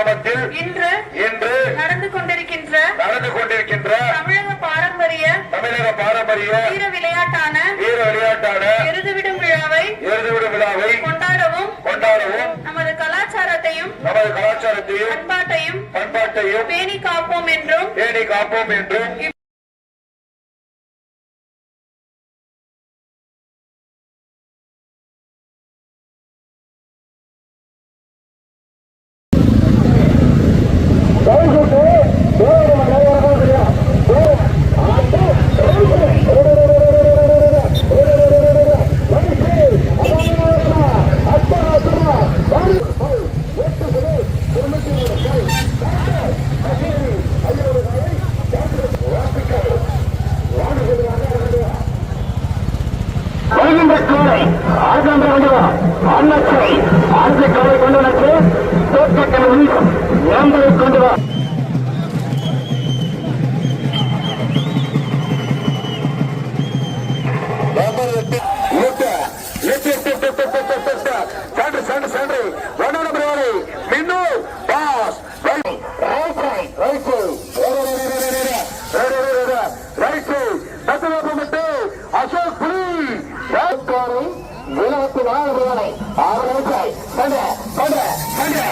கிராமத்தில் இன்று இன்று நடந்து கொண்டிருக்கின்ற நடந்து கொண்டிருக்கின்ற தமிழக பாரம்பரிய தமிழக பாரம்பரிய வீர விளையாட்டான வீர விளையாட்டான எருதுவிடும் விழாவை எருதுவிடும் விழாவை கொண்டாடவும் கொண்டாடவும் நமது கலாச்சாரத்தையும் நமது கலாச்சாரத்தையும் பண்பாட்டையும் பண்பாட்டையும் பேணி காப்போம் என்றும் பேணி காப்போம் என்றும் సెంటర్ సెంటర్ సెంటర్ రెండో నెంబర్ ఇవ్వాలి మిన్ను pass right right right right దశలోపు ముట్టు అశోక్ పులి వినహత్తు నాలుగు ఆరు నిమిషాలు సండే సండే సండే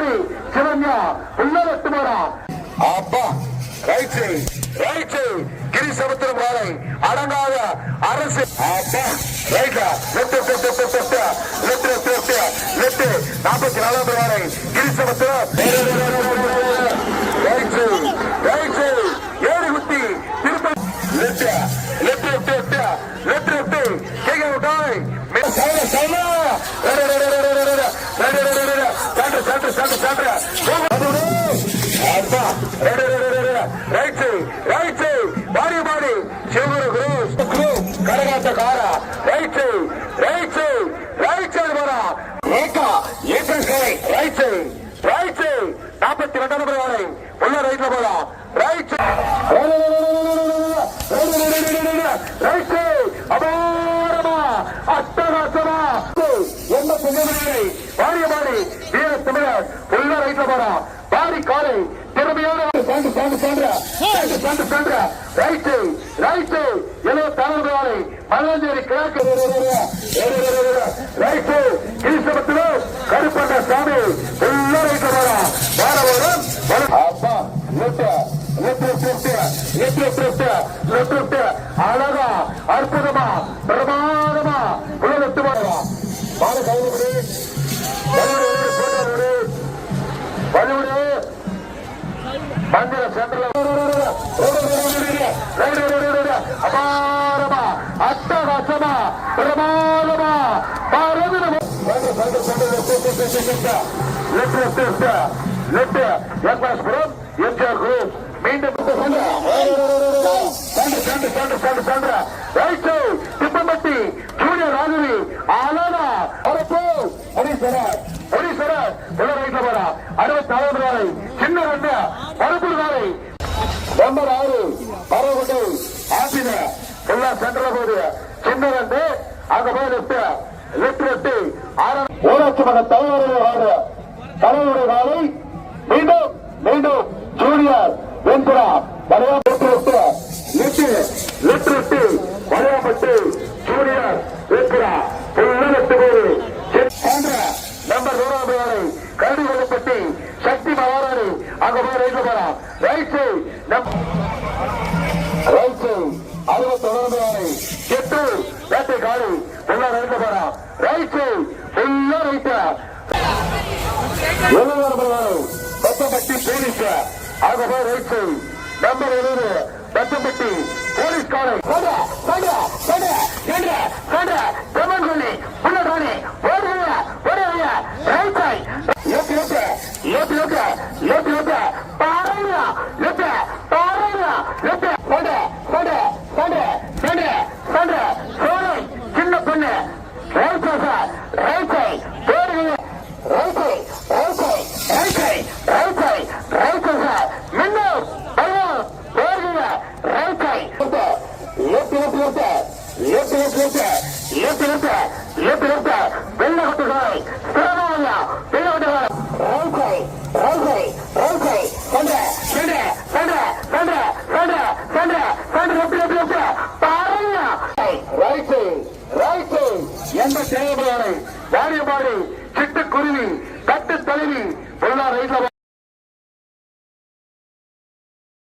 கோரி சிவன்யா உள்ள வெட்டுமாரா அப்பா right side right side Girisamudram வாழை அடங்காத அரசு. அப்பா ரைட்டா left left left left left left left நாற்பத்தி நாலாம் வாழை கிரிசமுத்திரம் சான்று சான்று சான்று சான்று அப்பா ரைட் ரைட் பாடி பாடி சிவகுரு குரு குரு கரகாட்ட காரா ரைட் ரைட் ரைட் சைடு வரா ஏக்கா ஏக்கர் கரை ரைட் ரைட் நாற்பத்தி ரெண்டாம் நம்பர் வாழை உள்ள ரைட்ல போலாம் ரைட் ரைட் அபாரமா அட்டகாசமா என்ன புகழை பாடிய பாடி தமிழர் உள்ள ரைட்ல போறா. பாடி காலை திறமையான சாண்டு சாண்டு சாண்டு சாண்டு சாண்டு சாண்டு ரைட்டு ரைட்டு. எழுப தாழ்வு வாழை மலஞ்சேரி கிழக்கு. ரைட்டு கிருஷ்ணபத்திர கருப்பண்ண சாமி. உள்ள ரைட்ல போறா. வாரவரம் அப்பா லெட்டு லெட்டு லெட்டு லெட்டு லெட்டு லெட்டு லெட்டு. அழகா அற்புதமா அபாரமா அட்டகாசமா பிரமாதமா பாரதமா மீண்டும் திப்பம்பட்டி ஜூனியர் ராகவி ஆலானா அரசு ஹரீஸ்வரர் ஹரீஸ்வரர் உள்ள ரைட்ல போறா அறுபத்தி நாலாவது நாளை சின்ன ரெண்டு பரப்புடு நாளை நம்பர் ஆறு பரவகுண்டு ஆசின எல்லாம் சென்டர்ல போகுது. சின்ன ரெண்டு அங்க போய் லெப்ட் லெப்ட் லெப்ட் ஆறாம் ஊராட்சி மன்ற தலைவருடைய தலைவருடைய காலை ரைட் சைட் ரைட் சைட் அறுபத்தி ஒன்பது எட்டு. வேட்டை காலி. உள்ள நடக்க போறா ரைட் சைட் உள்ள ரைட்டா எழுபது கொத்தப்பட்டி போலீஸ். ஆக போய் ரைட் சைட் நம்பர் எழுபது கொத்தப்பட்டி போலீஸ் காலை. கொண்ட கொண்ட கொண்ட கொண்ட பிரமன் கொல்லி உள்ள காணி எந்த தேவையான வாரியமாடி சிட்டுக்குருவி கட்டு தழுவி பொருளாதார